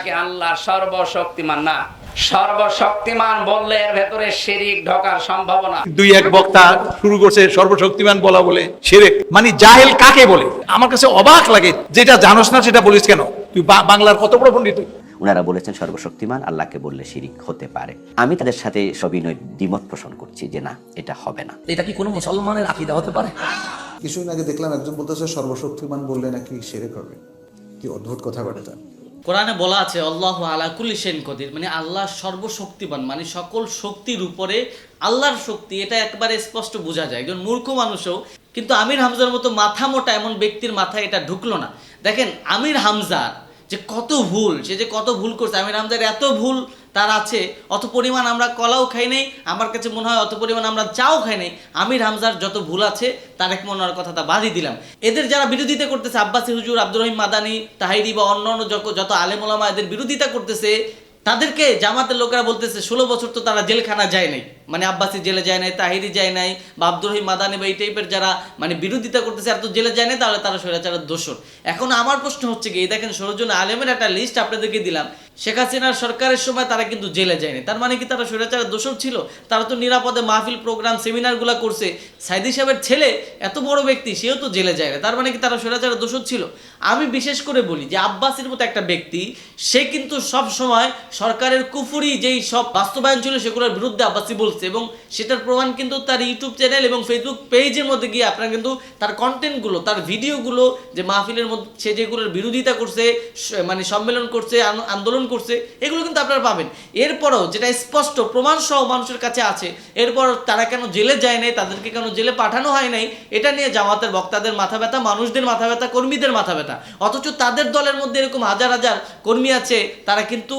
তাকে আল্লাহ সর্বশক্তিমান না। সর্বশক্তিমান বললে এর ভেতরে শিরিক ঢোকার সম্ভাবনা। দুই এক বক্তা শুরু করছে সর্বশক্তিমান বলা বলে সেরে মানে জাহেল কাকে বলে? আমার কাছে অবাক লাগে যেটা জানোস না সেটা বলিস কেন? তুই বাংলার কত বড় পণ্ডিত তুই? ওনারা বলেছেন সর্বশক্তিমান আল্লাহকে বললে শিরিক হতে পারে। আমি তাদের সাথে সবিনয় দ্বিমত পোষণ করছি যে না এটা হবে না। এটা কি কোনো মুসলমানের আকিদা হতে পারে? কিছুদিন আগে দেখলাম একজন বলতেছে সর্বশক্তিমান বললে নাকি সেরে করবে কি অদ্ভুত কথা কথাবার্তা। কোরআনে বলা আছে, আল্লাহ আলা সেন কদির মানে আল্লাহ সর্বশক্তিবান মানে সকল শক্তির উপরে আল্লাহর শক্তি, এটা একবারে স্পষ্ট বোঝা যায়। একজন মূর্খ মানুষও, কিন্তু আমির হামজার মতো মাথা মোটা এমন ব্যক্তির মাথায় এটা ঢুকলো না। দেখেন, আমির হামজার যে কত ভুল, সে যে কত ভুল করছে, আমির হামজার এত ভুল তার আছে, অত পরিমাণ আমরা কলাও খাই নাই, আমার কাছে মনে হয় অত পরিমাণ আমরা চাও খাই নাই। আমির হামজার যত ভুল আছে, তার এক মনোয়ার কথাটা বাদই দিলাম। এদের যারা বিরোধিতা করতেছে, আব্বাসী হুজুর, আব্দুর রহিম মাদানি, তাহিরি বা অন্য অন্য যত- আলেমোলামা এদের বিরোধিতা করতেছে, তাদেরকে জামাতের লোকেরা বলতেছে, ষোলো বছর তো তারা জেলখানা যায় নাই। মানে আব্বাসী জেলে যায় নাই, তাহিরি যায় নাই, বা আব্দুর রহিম মাদানি বা এই টাইপের যারা মানে বিরোধিতা করতেছে আর তো জেলে যায় নাই, তাহলে তারা স্বৈরাচারের দোষর। এখন আমার প্রশ্ন হচ্ছে কি দেখেন ষোলোজন আলেমের একটা লিস্ট আপনাদেরকে দিলাম। শেখ হাসিনার সরকারের সময় তারা কিন্তু জেলে যায়নি। তার মানে কি তারা স্বৈরাচারের দোষর ছিল? তারা তো নিরাপদে মাহফিল প্রোগ্রাম, সেমিনারগুলো করছে। সাইদি সাহেবের ছেলে এত বড় ব্যক্তি, সেও তো জেলে যায় না। তার মানে কি তারা স্বৈরাচারের দোষর ছিল? আমি বিশেষ করে বলি যে আব্বাসের মতো একটা ব্যক্তি, সে কিন্তু সব সময় সরকারের কুফুরি যেই সব বাস্তবায়ন ছিল, সেগুলোর বিরুদ্ধে আব্বাসি বলছে এবং সেটার প্রমাণ কিন্তু তার ইউটিউব চ্যানেল এবং ফেসবুক পেজের মধ্যে গিয়ে আপনারা কিন্তু তার কন্টেন্টগুলো তার ভিডিওগুলো যে মাহফিলের মধ্যে সে যেগুলোর বিরোধিতা করছে মানে সম্মেলন করছে, আন- আন্দোলন করছে, এগুলো কিন্তু আপনারা পাবেন। এরপরও যেটা স্পষ্ট প্রমাণ সহ মানুষের কাছে আছে, এরপর তারা কেন জেলে যায় নাই, তাদেরকে কেন জেলে পাঠানো হয় নাই, এটা নিয়ে জামাতের বক্তাদের মাথা ব্যথা, মানুষদের মাথা ব্যথা, কর্মীদের মাথা ব্যথা। অথচ তাদের দলের মধ্যে এরকম হাজার হাজার কর্মী আছে, তারা কিন্তু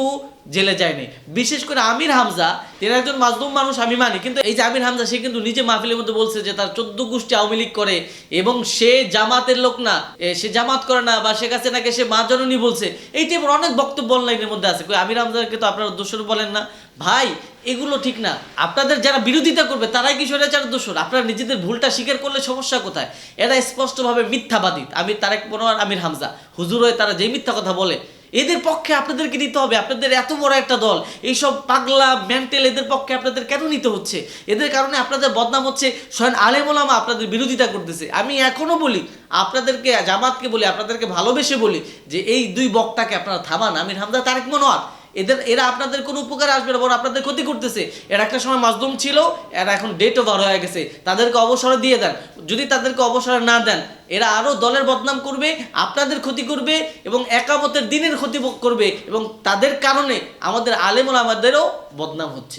জেলে যায়নি। বিশেষ করে আমির হামজা, তিনি একজন মাজলুম মানুষ, আমি মানি। কিন্তু এই যে আমির হামজা, সে কিন্তু নিজে মাহফিলের মধ্যে বলছে যে তার চোদ্দ গোষ্ঠী আওয়ামী লীগ করে এবং সে জামাতের লোক না সে জামাত করে না, বা শেখ হাসিনাকে সে মা জননী বলছে। এই টাইপের অনেক বক্তব্য অনলাইনের মধ্যে আছে। আমির হামজাকে তো আপনারা দোষর বলেন না। ভাই, এগুলো ঠিক না। আপনাদের যারা বিরোধিতা করবে, তারাই কি স্বৈরাচার দোষর? আপনারা নিজেদের ভুলটা স্বীকার করলে সমস্যা কোথায়? এরা স্পষ্টভাবে মিথ্যাবাদী। আমির তারেক মনোয়ার, আমির হামজা। হুজুর হয়ে তারা যে মিথ্যা কথা বলে এদের পক্ষে আপনাদেরকে নিতে হবে। আপনাদের এত বড় একটা দল। এইসব পাগলা, মেন্টেল এদের পক্ষে আপনাদের কেন নিতে হচ্ছে? এদের কারণে আপনাদের বদনাম হচ্ছে। স্বয়ং আলেমোলামা আপনাদের বিরোধিতা করতেছে। আমি এখনও বলি, আপনাদেরকে, জামাতকে বলি, আপনাদেরকে ভালোবেসে বলি যে, এই দুই বক্তাকে আপনারা থামান। আমির হামদা তারেক মনোয়ার। এদের, এরা আপনাদের কোনো উপকার আসবে না, বরং আপনাদের ক্ষতি করতেছে। এরা একটা সময় মাজলুম ছিল, এরা এখন ডেট ওভার হয়ে গেছে। তাদেরকে অবসরে দিয়ে দেন। যদি তাদেরকে অবসরে না দেন, এরা আরও দলের বদনাম করবে, আপনাদের ক্ষতি করবে এবং একামতের দিনের ক্ষতি করবে এবং তাদের কারণে আমাদের আলেমুল আমাদেরও বদনাম হচ্ছে।